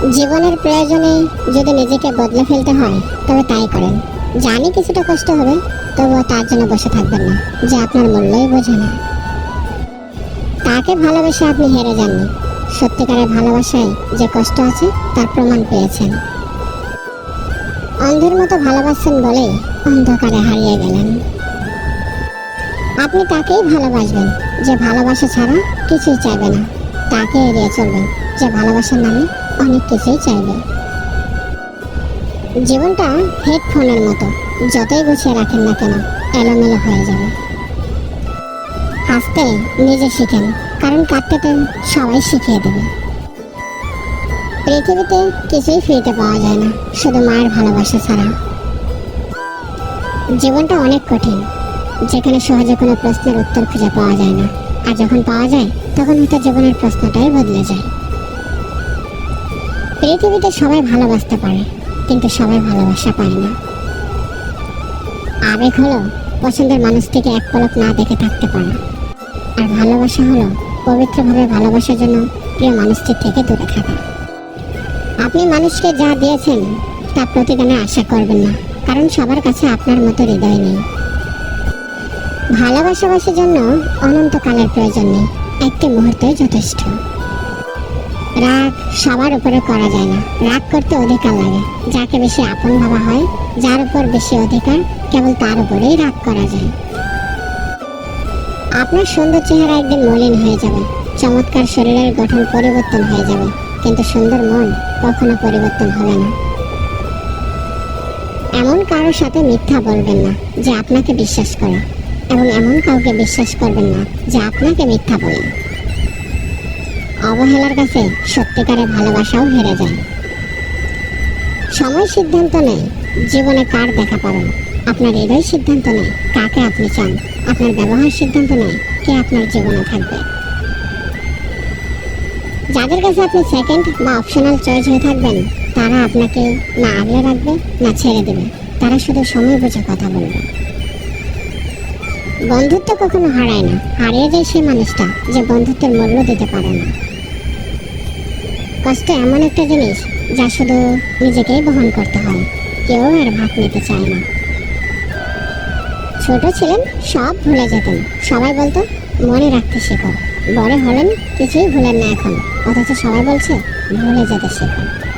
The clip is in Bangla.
জীবনের প্রয়োজনে যদি নিজেকে বদলে ফেলতে হয়, তবে তাই করেন। জানি কিছুটা কষ্ট হবে, তবুও তার জন্য বসে থাকবেন না, যে আপনার মূল্যই বোঝে না। তাকে ভালোবেসে আপনি হেরে যাননি। সত্যিকারের ভালোবাসায় যে কষ্ট আছে, তার প্রমাণ পেয়েছেন। অন্ধের মতো ভালোবাসছেন বলে অন্ধকারে হারিয়ে গেলেন। আপনি তাকেই ভালোবাসবেন, যে ভালোবাসা ছাড়া কিছুই চাইবে না। তাকে এড়িয়ে চলবেন, যে ভালোবাসার নামে অনেক কিছুই চাইবে। জীবনটা হেডফোনের মতো, যতই গুছিয়ে রাখেন না কেন, এলোমেলো হয়ে যাবে। হাসতে নিজে শিখেন, কারণ কাঁদতে তো সবাই শিখিয়ে দেবে। পৃথিবীতে কিছুই ফ্রিতে পাওয়া যায় না, শুধু মায়ের ভালোবাসা ছাড়া। জীবনটা অনেক কঠিন, যেখানে সহজে কোনো প্রশ্নের উত্তর খুঁজে পাওয়া যায় না, আর যখন পাওয়া যায়, তখন হয়তো জীবনের প্রশ্নটাই বদলে যায়। পৃথিবীতে সবাই ভালোবাসতে পারে, কিন্তু সবাই ভালোবাসা পায় না। আবেগ হলো পছন্দের মানুষটিকে এক পলক না দেখে থাকতে পারা। আর ভালোবাসা হলো পবিত্রভাবে ভালোবাসার জন্য প্রিয় মানুষটির থেকে দূরে থাকা। আপনি মানুষকে যা দিয়েছেন, তা প্রতিদানে আশা করবেন না, কারণ সবার কাছে আপনার মতো হৃদয় নেই। ভালোবাসাবাসির জন্য অনন্তকালের প্রয়োজন নেই, একটি মুহূর্তই যথেষ্ট। রাগ সবার উপরে করা যায় না। রাগ করতে অধিকার লাগে। যাকে বেশি আপন ভাবা হয়, যার উপর বেশি অধিকার, কেবল তার উপরেই রাগ করা যায়। আপনার সুন্দর চেহারা একদিন মলিন হয়ে যাবে। চমৎকার শরীরের গঠন পরিবর্তন হয়ে যাবে। কিন্তু সুন্দর মন কখনো পরিবর্তন হবে না। এমন কারোর সাথে মিথ্যা বলবেন না, যে আপনাকে বিশ্বাস করে। এবং এমন কাউকে বিশ্বাস করবেন না, যে আপনাকে মিথ্যা বলে। অবহেলার কাছে সত্যিকারের ভালোবাসাও হেরে যায়। সময় সিদ্ধান্ত নেয়, জীবনে কার দেখা পাবেন আপনার হৃদয় সিদ্ধান্ত নেয়, কাকে আপনি চান। আপনার ব্যবহার সিদ্ধান্ত নেয়, কে আপনার জীবনে থাকবে। যাদের কাছে আপনি সেকেন্ড বা অপশনাল চয়েস হয়ে থাকবেন, তারা আপনাকে না আগলে রাখবে, না ছেড়ে দেবে। তারা শুধু সময় বুঝে কথা বলবে। বন্ধুত্ব কখনো হারায় না। হারিয়ে যায় সেই মানুষটা যে বন্ধুত্বের মূল্য দিতে পারে না। কষ্ট এমন একটা জিনিস যা শুধু নিজেকেই বহন করতে হয়। কেউ আর ভাগ নিতে চায় না। ছোট ছিলেন, সব ভুলে যেতেন। সবাই বলতো, মনে রাখতে শেখো। বড় হলেন, কিছুই ভুলেন না এখন। অথচ সবাই বলছে, ভুলে যেতে শেখো।